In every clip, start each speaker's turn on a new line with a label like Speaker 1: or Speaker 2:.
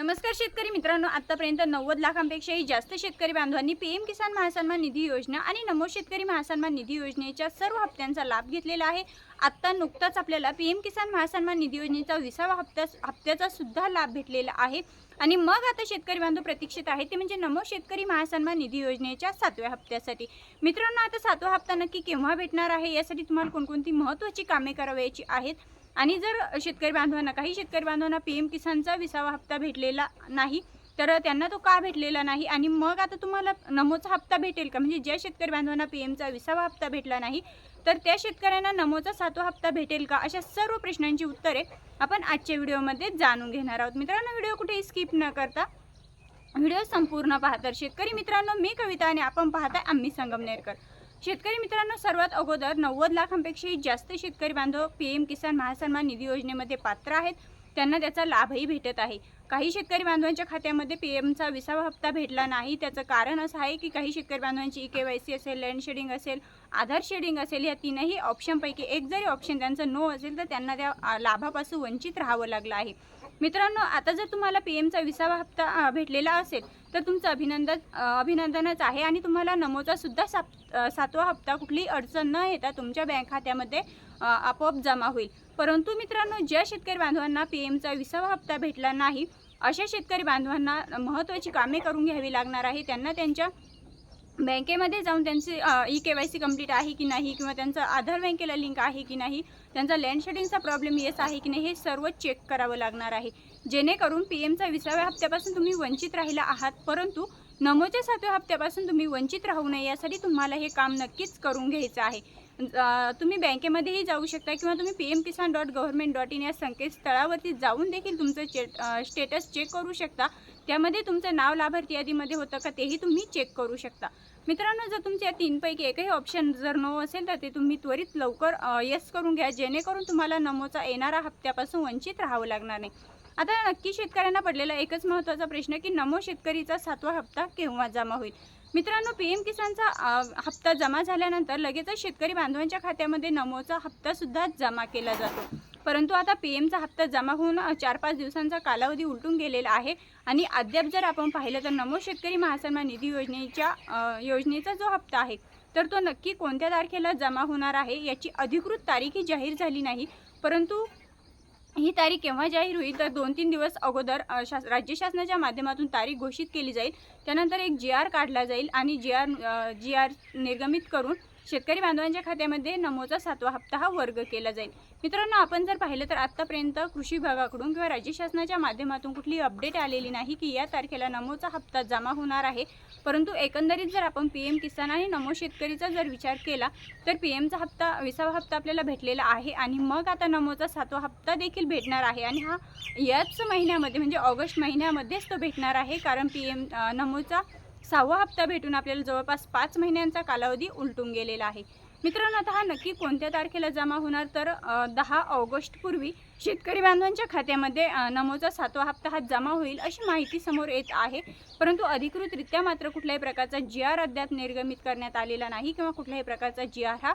Speaker 1: नमस्कार शेतकरी मित्रांनो आतापर्यंत नव्वद लाखांपेक्षाही जास्त शेतकरी बांधवांनी पीएम किसान महासन्मान निधी योजना आणि नमो शेतकरी महासन्मान निधी योजनेच्या सर्व हप्त्यांचा लाभ घेतलेला आहे. आत्ता नुकताच आपल्याला पीएम किसान महासन्मान निधी योजनेचा विसावा हप्ता हप्त्याचा सुद्धा लाभ भेटलेला आहे. आणि मग आता शेतकरी बांधव प्रतीक्षित आहे ते म्हणजे नमो शेतकरी महासन्मान निधी योजनेच्या सातव्या हप्त्यासाठी. मित्रांनो आता सातवा हप्ता नक्की केव्हा भेटणार आहे? यासाठी तुम्हाला कोणकोणती महत्त्वाची कामे करावयाची आहेत? आणि जर शेतकरी बांधवांना काही शेतकरी बांधवांना पी एम किसानचा विसावा हप्ता भेटलेला नाही तर त्यांना तो का भेटलेला नाही? आणि मग आता तुम्हाला नमोचा हप्ता भेटेल का? म्हणजे ज्या शेतकरी बांधवांना पी एमचा विसावा हप्ता भेटला नाही तर त्या शेतकऱ्यांना नमोचा सातवा हप्ता भेटेल का? अशा सर्व प्रश्नांची उत्तरे आपण आजच्या व्हिडिओमध्ये जाणून घेणार आहोत. मित्रांनो व्हिडिओ कुठेही स्किप न करता व्हिडिओ संपूर्ण पाहतात शेतकरी मित्रांनो मी कविता आणि आपण पाहताय आम्ही संगमनेरकर. शेतकरी मित्रांनो सर्वात अगोदर नव्वद लाखांपेक्षाही जास्त शेतकरी बांधव पी एम किसान महासन्मान निधी योजनेमध्ये पात्र आहेत. त्यांना त्याचा लाभही भेटत आहे. काही शेतकरी बांधवांच्या खात्यामध्ये पी एमचा विसावा हप्ता भेटला नाही. त्याचं कारण असं आहे की काही शेतकरी बांधवांची ई के वाय सी असेल लँड शेडिंग असेल आधार शेडिंग असेल या तीनही ऑप्शनपैकी एक जरी ऑप्शन त्यांचं नो असेल तर त्यांना त्या लाभापासून वंचित राहावं लागलं आहे. मित्रांनो आता जर तुम्हाला पी एमचा विसावा हप्ता भेटलेला असेल तर तुमचं अभिनंदन अभिनंदनच आहे. आणि तुम्हाला नमोचा सुद्धा साप सातवा हप्ता कुठलीही अडचण न येता तुमच्या बँक खात्यामध्ये आपोआप जमा होईल. परंतु मित्रांनो ज्या शेतकरी बांधवांना पी एमचा विसावा हप्ता भेटला नाही अशा शेतकरी बांधवांना महत्त्वाची कामे करून घ्यावी लागणार आहे. त्यांना त्यांच्या बँकेमध्ये जाऊन त्यांची E K Y C complete आहे की नाही किंवा त्यांचं आधार बँकेला लिंक आहे की नाही त्यांचा लँड शेडिंगचा प्रॉब्लेम येस आहे की नाही हे सर्व चेक करावं लागणार आहे. जेणेकरून पी एमचा विसाव्या हप्त्यापासून तुम्ही वंचित राहिला आहात परंतु नमोच्या सातव्या हप्त्यापासून तुम्ही वंचित राहू नये यासाठी तुम्हाला हे काम नक्कीच करून घ्यायचं आहे. तुम्ही बँकेमध्येही जाऊ शकता किंवा तुम्ही P M Kisan dot government dot in या संकेतस्थळावरती जाऊन देखील तुमचं चे स्टेटस चेक करू शकता. त्यामध्ये तुमचं नाव लाभार्थी यादीमध्ये होतं का तेही तुम्ही चेक करू शकता. मित्रांनो जर तुमच्या तीनपैकी एकही ऑप्शन जर नो असेल तर ते तुम्ही त्वरित लवकर येस करून घ्या. जेणेकरून तुम्हाला नमोचा येणारा हप्त्यापासून वंचित राहावं लागणार नाही. आता नक्की शेतकऱ्यांना पडलेला एकच महत्त्वाचा प्रश्न की नमो शेतकरीचा सातवा हप्ता केव्हा जमा होईल? मित्रांनो पी एम किसानचा हप्ता जमा झाल्यानंतर लगेचच शेतकरी बांधवांच्या खात्यामध्ये नमोचा हप्तासुद्धा जमा केला जातो. परंतु आता पी एमचा हप्ता जमा होऊन चार पाच दिवसांचा कालावधी उलटून गेलेला आहे. आणि अद्याप जर आपण पाहिलं तर नमो शेतकरी महासन्मान निधी योजनेच्या योजनेचा जो हप्ता आहे तर तो नक्की कोणत्या तारखेला जमा होणार आहे याची अधिकृत तारीखही जाहीर झाली नाही. परंतु ही तारीख केव्हा जाहीर होईल तर दोन तीन दिवस अगोदर शास राज्य शासनाच्या माध्यमातून तारीख घोषित केली जाईल. त्यानंतर एक जी आर काढला जाईल आणि जी आर जी आर निर्गमित करून शेतकरी बांधवांच्या खात्यामध्ये नमोचा सातवा हप्ता हा वर्ग केला जाईल. मित्रांनो आपण जर पाहिलं तर आत्तापर्यंत कृषी विभागाकडून किंवा राज्य शासनाच्या माध्यमातून कुठली अपडेट आलेली नाही की या तारखेला नमोचा हप्ता जमा होणार आहे. परंतु एकंदरीत जर आपण पी एम किसान आणि नमो शेतकरीचा जर विचार केला तर पी एमचा हप्ता विसावा हप्ता आपल्याला भेटलेला आहे आणि मग आता नमोचा सातवा हप्ता देखील भेटणार आहे आणि हा याच महिन्यामध्ये म्हणजे ऑगस्ट महिन्यामध्येच तो भेटणार आहे. कारण पी एम नमोचा सहावा हप्ता भेटून आपल्याला जवळपास पाच महिन्यांचा कालावधी उलटून गेलेला आहे. मित्रांनो आता हा नक्की कोणत्या तारखेला जमा होणार? तर दहा ऑगस्टपूर्वी शेतकरी बांधवांच्या खात्यामध्ये नमोचा सातवा हप्ता हा जमा होईल अशी माहिती समोर येत आहे. परंतु अधिकृतरित्या मात्र कुठल्याही प्रकारचा जी आर अद्याप निर्गमित करण्यात आलेला नाही किंवा कुठल्याही प्रकारचा जी आर हा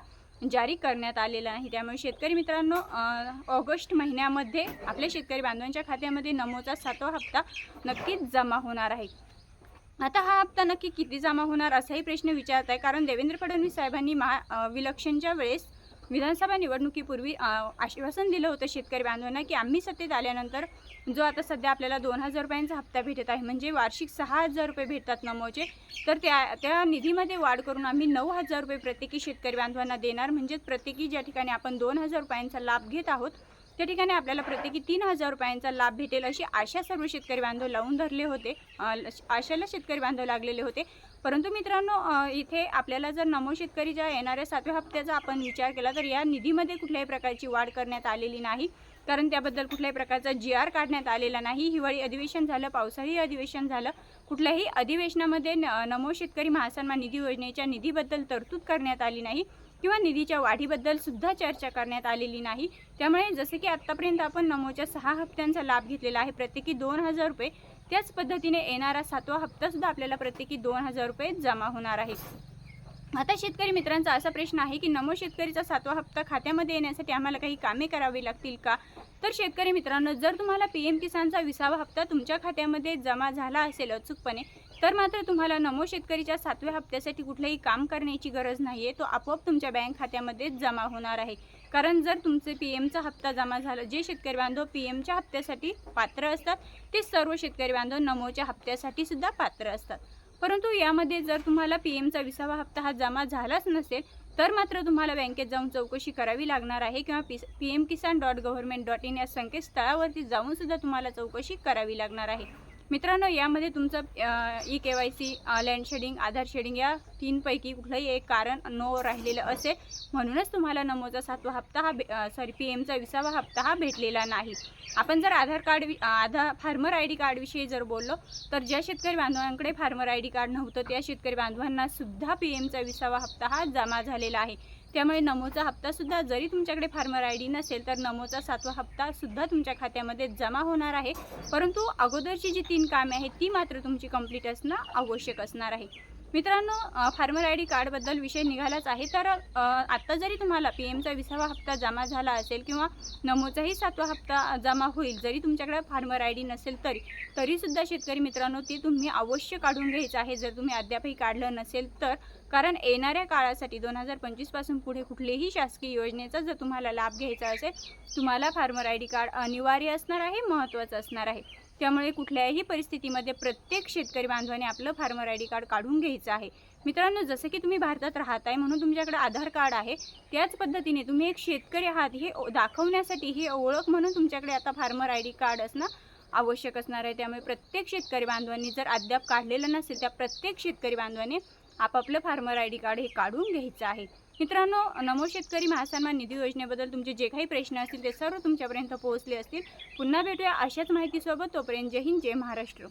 Speaker 1: जारी करण्यात आलेला नाही. त्यामुळे शेतकरी मित्रांनो ऑगस्ट महिन्यामध्ये आपल्या शेतकरी बांधवांच्या खात्यामध्ये नमोचा सातवा हप्ता नक्कीच जमा होणार आहे. आता हा हप्ता नक्की किती जमा होणार असाही प्रश्न विचारत आहे कारण देवेंद्र फडणवीस साहेबांनी महा विलक्षणच्या वेळेस विधानसभा निवडणुकीपूर्वी आश्वासन दिलं होतं शेतकरी बांधवांना की आम्ही सत्तेत आल्यानंतर जो आता सध्या आपल्याला दोन हजार रुपयांचा हप्ता भेटत आहे म्हणजे वार्षिक सहा हजार रुपये भेटतात नमोचे तर त्या त्या निधीमध्ये वाढ करून आम्ही नऊ हजार रुपये प्रत्येकी शेतकरी बांधवांना देणार. म्हणजेच प्रत्येकी ज्या ठिकाणी आपण दोन हजार रुपयांचा लाभ घेत आहोत त्या ठिकाणी आपल्याला प्रत्येकी तीन हजार रुपयांचा लाभ भेटेल अशी आशा सर्व शेतकरी बांधव लावून धरले होते. आशाला शेतकरी बांधव लागलेले होते. परंतु मित्रांनो इथे आपल्याला जर नमो शेतकरीच्या येणाऱ्या सातव्या हप्त्याचा आपण विचार केला तर या निधीमध्ये कुठल्याही प्रकारची वाढ करण्यात आलेली नाही. कारण त्याबद्दल कुठल्याही प्रकारचा जी आर काढण्यात आलेला नाही. हिवाळी अधिवेशन झालं पावसाळी अधिवेशन झालं. कुठल्याही अधिवेशनामध्ये न- नमो शेतकरी महासन्मान निधी योजनेच्या निधीबद्दल तरतूद करण्यात आली नाही. किंवा निधीच्या वाढीबद्दल सुद्धा चर्चा करण्यात आलेली नाही. त्यामुळे जसे की आत्तापर्यंत आपण नमोच्या सहा हप्त्यांचा लाभ घेतलेला आहे प्रत्येकी दोन हजार रुपये. त्याच पद्धतीने येणारा सातवा हप्तासुद्धा आपल्याला प्रत्येकी दोन हजार रुपये जमा होणार आहे. आता शेतकरी मित्रांचा असा प्रश्न आहे की नमो शेतकरीचा सातवा हप्ता खात्यामध्ये येण्यासाठी आम्हाला काही कामे करावी लागतील का? तर शेतकरी मित्रांनो जर तुम्हाला पी एम किसानचा विसावा हप्ता तुमच्या खात्यामध्ये जमा झाला असेल अचूकपणे तर मात्र तुम्हाला नमो शेतकरीच्या सातव्या हप्त्यासाठी कुठलंही काम करण्याची गरज नाही आहे तो आपोआप तुमच्या बँक खात्यामध्ये जमा होणार आहे. कारण जर तुमचे पी एमचा हप्ता जमा झाला जे शेतकरी बांधव पी एमच्या हप्त्यासाठी पात्र असतात ते सर्व शेतकरी बांधव नमोच्या हप्त्यासाठी सुद्धा पात्र असतात. परंतु यामध्ये जर तुम्हाला पी एमचा विसावा हप्ता हा जमा झालाच नसेल तर मात्र तुम्हाला बँकेत जाऊन चौकशी करावी लागणार आहे किंवा P P M Kisan dot government dot in या संकेतस्थळावरती जाऊनसुद्धा तुम्हाला चौकशी करावी लागणार आहे. मित्रांनो यामध्ये तुमचं E K Y C land seeding Aadhaar seeding या तीनपैकी कुठलंही एक कारण नो राहिलेलं असेल म्हणूनच तुम्हाला नमोचा सातवा हप्ता हा सॉरी पी एमचा विसावा हप्ता हा भेटलेला नाही. आपण जर आधार कार्ड वि- आधार फार्मर आय डी कार्डविषयी जर बोललो तर ज्या शेतकरी बांधवांकडे फार्मर आय डी कार्ड नव्हतं त्या शेतकरी बांधवांना सुद्धा पी एमचा विसावा हप्ता हा जमा झालेला आहे. त्यामुळे नमोचा हप्तासुद्धा जरी तुमच्याकडे फार्मर आय डी नसेल तर नमोचा सातवा हप्तासुद्धा तुमच्या खात्यामध्ये जमा होणार आहे. परंतु अगोदरची जी तीन कामे आहेत ती मात्र तुमची कंप्लीट असणं आवश्यक असणार आहे. मित्रांनो फार्मर आय डी कार्डबद्दल विषय निघालाच आहे तर आत्ता जरी तुम्हाला पी एमचा विसावा हप्ता जमा झाला असेल किंवा नमोचाही सातवा हप्ता जमा होईल जरी तुमच्याकडे फार्मर आय डी नसेल तरी तरीसुद्धा शेतकरी मित्रांनो ते तुम्ही अवश्य काढून घ्यायचं आहे. जर तुम्ही अद्यापही काढलं नसेल तर कारण येणाऱ्या काळासाठी दोन हजार पंचवीसपासून पुढे कुठल्याही शासकीय योजनेचा जर तुम्हाला लाभ घ्यायचा असेल तुम्हाला फार्मर आय डी कार्ड अनिवार्य असणार आहे महत्त्वाचं असणार आहे. त्यामुळे कुठल्याही परिस्थितीमध्ये प्रत्येक शेतकरी बांधवाने आपलं फार्मर आय डी कार्ड काढून घ्यायचं आहे. मित्रांनो जसं की तुम्ही भारतात राहत आहे म्हणून तुमच्याकडे आधार कार्ड आहे त्याच पद्धतीने तुम्ही एक शेतकरी आहात हे दाखवण्यासाठी ही ओळख म्हणून तुमच्याकडे आता फार्मर आय डी कार्ड असणं आवश्यक असणार आहे. त्यामुळे प्रत्येक शेतकरी बांधवांनी जर अद्याप काढलेलं नसेल त्या प्रत्येक शेतकरी बांधवाने आपापलं फार्मर आय डी कार्ड हे काढून घ्यायचं आहे. मित्रांनो नमो शेतकरी महासन्मान निधी योजनेबद्दल तुमचे जे काही प्रश्न असतील ते सर्व तुमच्यापर्यंत पोहोचले असतील. पुन्हा भेटूया अशाच माहितीसोबत. तोपर्यंत जय हिंद जय महाराष्ट्र.